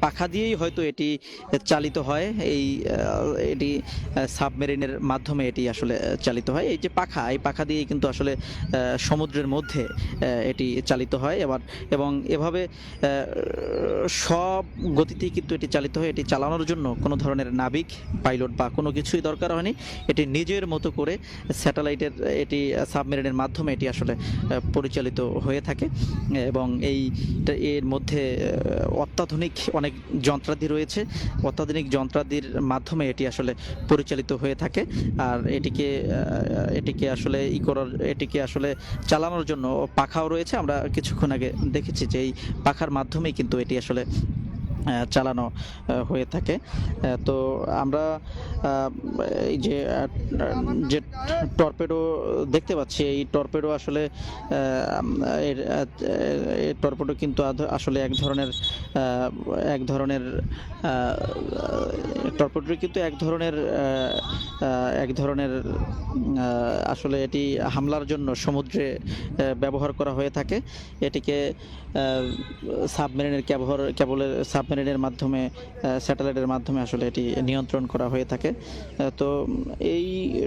পাখা দিয়েই হয়তো এটি চালিত হয়। এই এটি সাবমেরিনের মাধ্যমে এটি আসলে চালিত হয়। এই যে পাখা, এই পাখা দিয়েই কিন্তু আসলে সমুদ্রের মধ্যে এটি চালিত হয়। এবার, এবং এভাবে সব গতিতেই কিন্তু এটি চালিত হয়। এটি চালানোর জন্য কোনো ধরনের নাবিক, পাইলট বা কোনো কিছুই দরকার হয়নি। এটি নিজের মতো করে স্যাটেলাইটের, এটি, সাবমেরিনের মাধ্যমে এটি আসলে পরিচালিত হয়ে থাকে। এবং এই, এর মধ্যে অত্যাধুনিক অনেক যন্ত্রাদি রয়েছে। অত্যাধুনিক যন্ত্রাদির মাধ্যমে এটি আসলে পরিচালিত হয়ে থাকে। আর এটিকে এটিকে আসলে ই করার, এটিকে আসলে চালানোর জন্য পাখাও রয়েছে। আমরা কিছুক্ষণ আগে দেখেছি যে এই পাখার মাধ্যমেই কিন্তু এটি আসলে চালানো হয়ে থাকে। তো আমরা এই যে যে টর্পেডো দেখতে পাচ্ছি, এই টর্পেডো আসলে এর টর্পেডো কিন্তু আসলে এক ধরনের এক ধরনের টর্পেডো কিন্তু এক ধরনের এক ধরনের আসলে এটি হামলার জন্য সমুদ্রে ব্যবহার করা হয়ে থাকে। এটিকে সাবমেরিনের কেবল কেবলের সাবমেরিনের মাধ্যমে স্যাটেলাইটের মাধ্যমে আসলে এটি নিয়ন্ত্রণ করা হয়ে থাকে। তো এই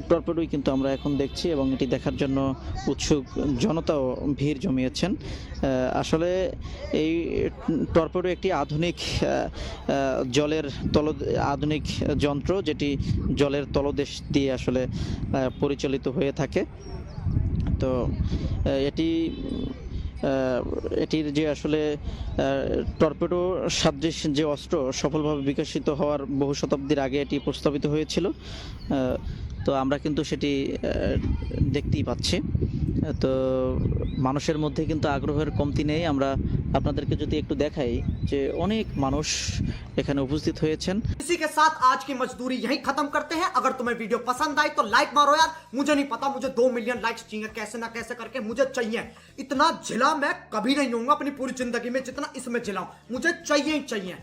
টর্পেডোই কিন্তু আমরা এখন দেখছি এবং এটি দেখার জন্য উৎসুক জনতাও ভিড় জমিয়েছেন। আসলে এই টর্পেডো একটি আধুনিক জলের তল, আধুনিক যন্ত্র যেটি জলের তলদেশ দিয়ে আসলে পরিচালিত হয়ে থাকে। তো এটি এটির যে আসলে টর্পেডো সাদৃশ যে অস্ত্র সফলভাবে বিকশিত হওয়ার বহু শতাব্দীর আগে এটি প্রস্তাবিত হয়েছিল। তো আমরা কিন্তু সেটি আহ, দেখতেই পাচ্ছি তো মানুষের মধ্যে কিন্তু আগ্রহের কমতি নেই আমরা আপনাদেরকে যদি একটু দেখাই যে অনেক মানুষ এখানে উপস্থিত হয়েছেন इसी के साथ आज की मजदूरी यहीं खत्म करते हैं अगर तुम्हें वीडियो पसंद आई तो लाइक मारो यार मुझे नहीं पता मुझे दो मिलियन लाइक्स चाहिए कैसे ना कैसे करके मुझे चाहिए इतना झिला मैं कभी नहीं होऊंगा अपनी पूरी जिंदगी में जितना इसमें झिलाऊं मुझे चाहिए ही चाहिए